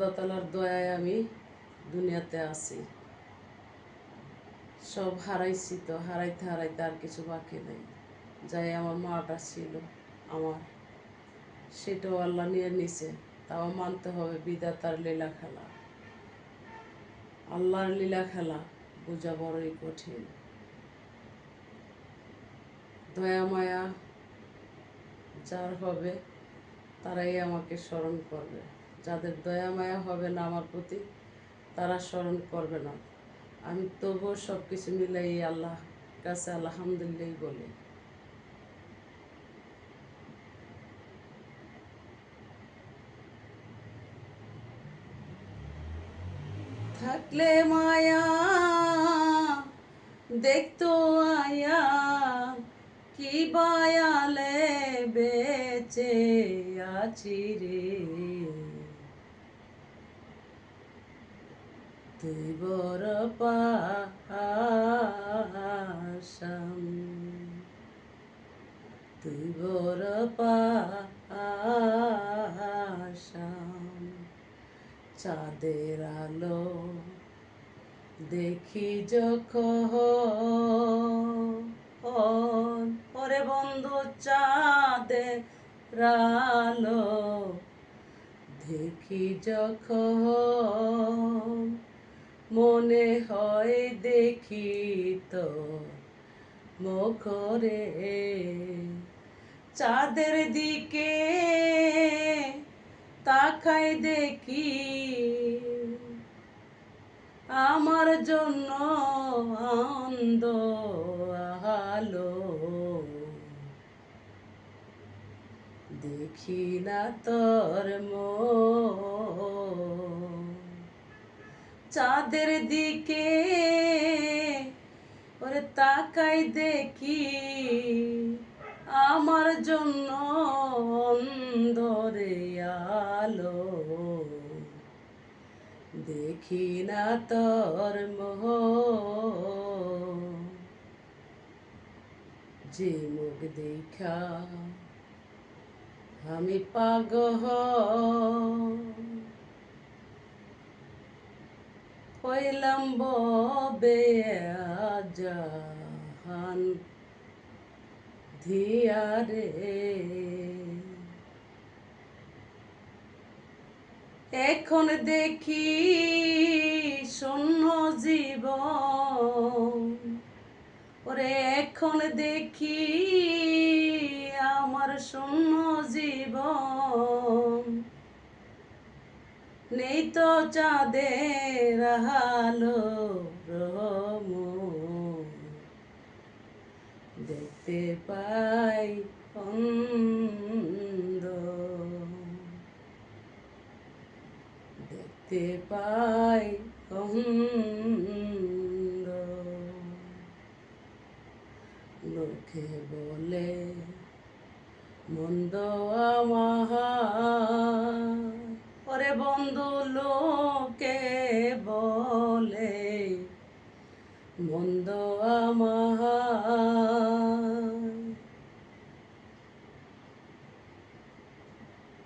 খোদা তালার দয়ায় আমি দুনিয়াতে আছি। সব হারাইছি তো, হারাইতে হারাইতে আর কিছু বাকি নেই। যাই আমার মাটা ছিল আমার, সেটাও আল্লাহ নিয়ে নিছে। তাও মানতে হবে বিধাতার লীলা খেলা। আল্লাহর লীলা খেলা বোঝা বড়ই কঠিন। দয়া মায়া যার হবে, তারাই আমাকে স্মরণ করবে। যাদের দয়া মায়া হবে না আমার প্রতি, তারা স্মরণ করবে না। আমি তবুও সব কিছু মিলাই আল্লাহ কাছে আলহামদুলিল্লাহ বলি। থাকলে মায়া, দেখতো আয়া, কি বায়ালে বেচে আছি রে। তুই বড় পাশাম। তুই বড় পাশাম। চাঁদের আলো দেখি যখন। ওরে বন্ধু, চাঁদের আলো দেখি যখন। মনে হয় দেখি তো মুখরে চাঁদের দিকে তাকাই দেখি আমার জন্য অন্ধ আলো। দেখি না তোর মন চাঁদের দিকে ওরে তাকাই দেখি আমার জন্য অন্ধরে আলো। দেখি না তোর মোহ। যে মুখ দেখা আমি পাগল। হইলাম ববে জাহান ধিয়ারে। এখন দেখি শূন্য জীবন। ওরে এখন দেখি আমার শূন্য জীবন। নেই তো চাঁদের রম দেখতে পাই অন্ধ। দেখতে পাই অন্ধ। লোকে বলে মন্দ আমার মন্দ আমার।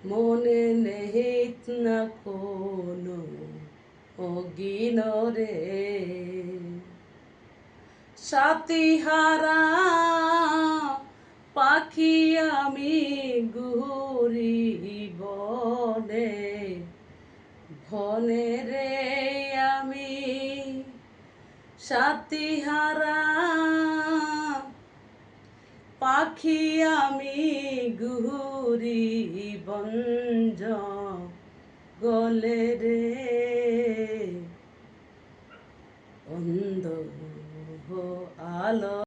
মনে নেহিত না কোনো অগিনরে সাথী হারা পাখি আমি ঘুরি বনে ভনে রে সাথী হারা পাখি আমি ঘুরি বঞ্জ গলে রে। অন্ধ আলো